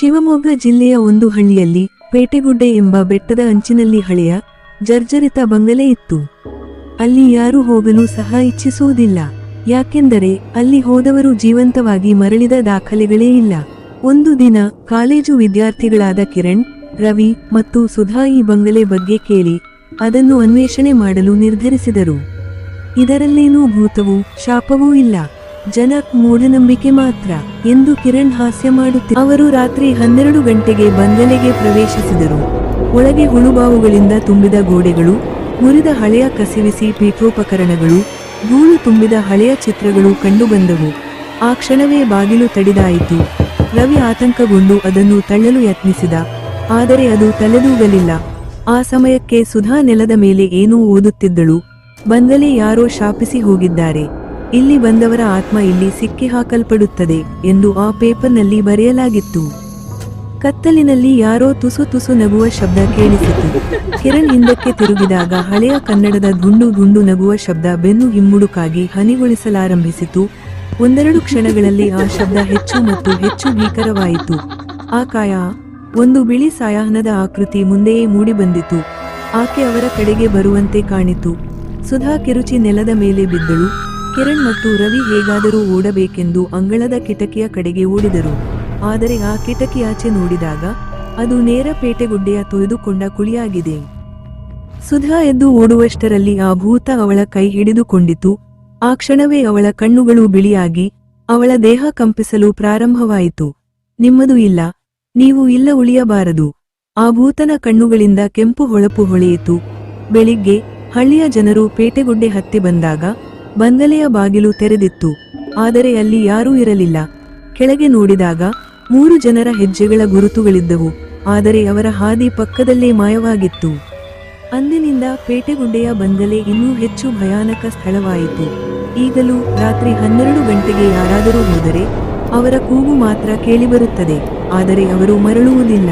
ಶಿವಮೊಗ್ಗ ಜಿಲ್ಲೆಯ ಒಂದು ಹಳ್ಳಿಯಲ್ಲಿ ಪೇಟೆಗುಡ್ಡೆ ಎಂಬ ಬೆಟ್ಟದ ಅಂಚಿನಲ್ಲಿ ಹಳೆಯ ಜರ್ಜರಿತ ಬಂಗಲೆ ಇತ್ತು. ಅಲ್ಲಿ ಯಾರೂ ಹೋಗಲು ಸಹ ಇಚ್ಛಿಸುವುದಿಲ್ಲ. ಯಾಕೆಂದರೆ ಅಲ್ಲಿ ಹೋದವರು ಜೀವಂತವಾಗಿ ಮರಳಿದ ದಾಖಲೆಗಳೇ ಇಲ್ಲ. ಒಂದು ದಿನ ಕಾಲೇಜು ವಿದ್ಯಾರ್ಥಿಗಳಾದ ಕಿರಣ್, ರವಿ ಮತ್ತು ಸುಧಾ ಈ ಬಂಗಲೆ ಬಗ್ಗೆ ಕೇಳಿ ಅದನ್ನು ಅನ್ವೇಷಣೆ ಮಾಡಲು ನಿರ್ಧರಿಸಿದರು. ಇದರಲ್ಲೇನೂ ಭೂತವೂ ಶಾಪವೂ ಇಲ್ಲ. ಜನ ಮೂಢನಂಬಿಕೆ ಮಾತ್ರ ಎಂದು ಕಿರಣ್ ಹಾಸ್ಯ ಮಾಡುತ್ತಿ ಅವರು ರಾತ್ರಿ ಹನ್ನೆರಡು ಗಂಟೆಗೆ ಬಂಗಲೆಗೆ ಪ್ರವೇಶಿಸಿದರು. ಒಳಗೆ ಹುಳುಬಾವುಗಳಿಂದ ತುಂಬಿದ ಗೋಡೆಗಳು, ಮುರಿದ ಹಳೆಯ ಕಸಿವಿಸಿ ಪೀಠೋಪಕರಣಗಳು, ಧೂಳು ತುಂಬಿದ ಹಳೆಯ ಚಿತ್ರಗಳು ಕಂಡುಬಂದವು. ಆ ಕ್ಷಣವೇ ಬಾಗಿಲು ತಡಿದಾಯಿತು. ರವಿ ಆತಂಕಗೊಂಡು ಅದನ್ನು ತಳ್ಳಲು ಯತ್ನಿಸಿದ. ಆದರೆ ಅದು ತಲೆದೂಗಲಿಲ್ಲ. ಆ ಸಮಯಕ್ಕೆ ಸುಧಾ ನೆಲದ ಮೇಲೆ ಏನೂ ಓದುತ್ತಿದ್ದಳು. ಬಂಗಲೆ ಯಾರೋ ಶಾಪಿಸಿ ಹೋಗಿದ್ದಾರೆ. ಇಲ್ಲಿ ಬಂದವರ ಆತ್ಮ ಇಲ್ಲಿ ಸಿಕ್ಕಿ ಹಾಕಲ್ಪಡುತ್ತದೆ ಎಂದು ಆ ಪೇಪರ್ನಲ್ಲಿ ಬರೆಯಲಾಗಿತ್ತು. ಕತ್ತಲಿನಲ್ಲಿ ಯಾರೋ ತುಸು ತುಸು ನಗುವ ಶಬ್ದ ಕೇಳಿಸಿತು. ಕಿರಣ್ ಹಿಂದಕ್ಕೆ ತಿರುಗಿದಾಗ ಹಳೆಯ ಕನ್ನಡದ ಗುಂಡು ಗುಂಡು ನಗುವ ಶಬ್ದ ಬೆನ್ನು ಹಿಮ್ಮುಡುಕಾಗಿ ಹನಿಗೊಳಿಸಲಾರಂಭಿಸಿತು. ಒಂದೆರಡು ಕ್ಷಣಗಳಲ್ಲಿ ಆ ಶಬ್ದ ಹೆಚ್ಚು ಮತ್ತು ಹೆಚ್ಚು ಭೀಕರವಾಯಿತು. ಆ ಕಾಯ ಒಂದು ಬಿಳಿ ಸಾಯಾಹ್ನದ ಆಕೃತಿ ಮುಂದೆಯೇ ಮೂಡಿಬಂದಿತು. ಆಕೆ ಅವರ ಕಡೆಗೆ ಬರುವಂತೆ ಕಾಣಿತು. ಸುಧಾ ಕಿರುಚಿ ನೆಲದ ಮೇಲೆ ಬಿದ್ದಳು. ಕಿರಣ್ ಮತ್ತು ರವಿ ಹೇಗಾದರೂ ಓಡಬೇಕೆಂದು ಅಂಗಳದ ಕಿಟಕಿಯ ಕಡೆಗೆ ಓಡಿದರು. ಆದರೆ ಆ ಕಿಟಕಿಯಾಚೆ ನೋಡಿದಾಗ ಅದು ನೇರ ಪೇಟೆಗುಡ್ಡೆಯ ತೊಯ್ದುಕೊಂಡ ಕುಳಿಯಾಗಿದೆ. ಸುಧಾ ಎದ್ದು ಓಡುವಷ್ಟರಲ್ಲಿ ಆ ಭೂತ ಅವಳ ಕೈ ಹಿಡಿದುಕೊಂಡಿತು. ಆ ಕ್ಷಣವೇ ಅವಳ ಕಣ್ಣುಗಳು ಬಿಳಿಯಾಗಿ, ಅವಳ ದೇಹ ಕಂಪಿಸಲು ಪ್ರಾರಂಭವಾಯಿತು. ನಿಮ್ಮದು ಇಲ್ಲ, ನೀವು ಇಲ್ಲ ಉಳಿಯಬಾರದು. ಆ ಭೂತನ ಕಣ್ಣುಗಳಿಂದ ಕೆಂಪು ಹೊಳಪು ಹೊಳೆಯಿತು. ಬೆಳಿಗ್ಗೆ ಹಳ್ಳಿಯ ಜನರು ಪೇಟೆಗುಡ್ಡೆ ಹತ್ತಿ ಬಂದಾಗ ಬಂಗಲೆಯ ಬಾಗಿಲು ತೆರೆದಿತ್ತು. ಆದರೆ ಅಲ್ಲಿ ಯಾರೂ ಇರಲಿಲ್ಲ. ಕೆಳಗೆ ನೋಡಿದಾಗ ಮೂರು ಜನರ ಹೆಜ್ಜೆಗಳ ಗುರುತುಗಳಿದ್ದವು. ಆದರೆ ಅವರ ಹಾದಿ ಪಕ್ಕದಲ್ಲೇ ಮಾಯವಾಗಿತ್ತು. ಅಂದಿನಿಂದ ಪೇಟೆಗುಂಡೆಯ ಬಂಗಲೆ ಇನ್ನೂ ಹೆಚ್ಚು ಭಯಾನಕ ಸ್ಥಳವಾಯಿತು. ಈಗಲೂ ರಾತ್ರಿ ಹನ್ನೆರಡು ಗಂಟೆಗೆ ಯಾರಾದರೂ ಹೋದರೆ ಅವರ ಕೂಗು ಮಾತ್ರ ಕೇಳಿಬರುತ್ತದೆ. ಆದರೆ ಅವರು ಮರಳುವುದಿಲ್ಲ.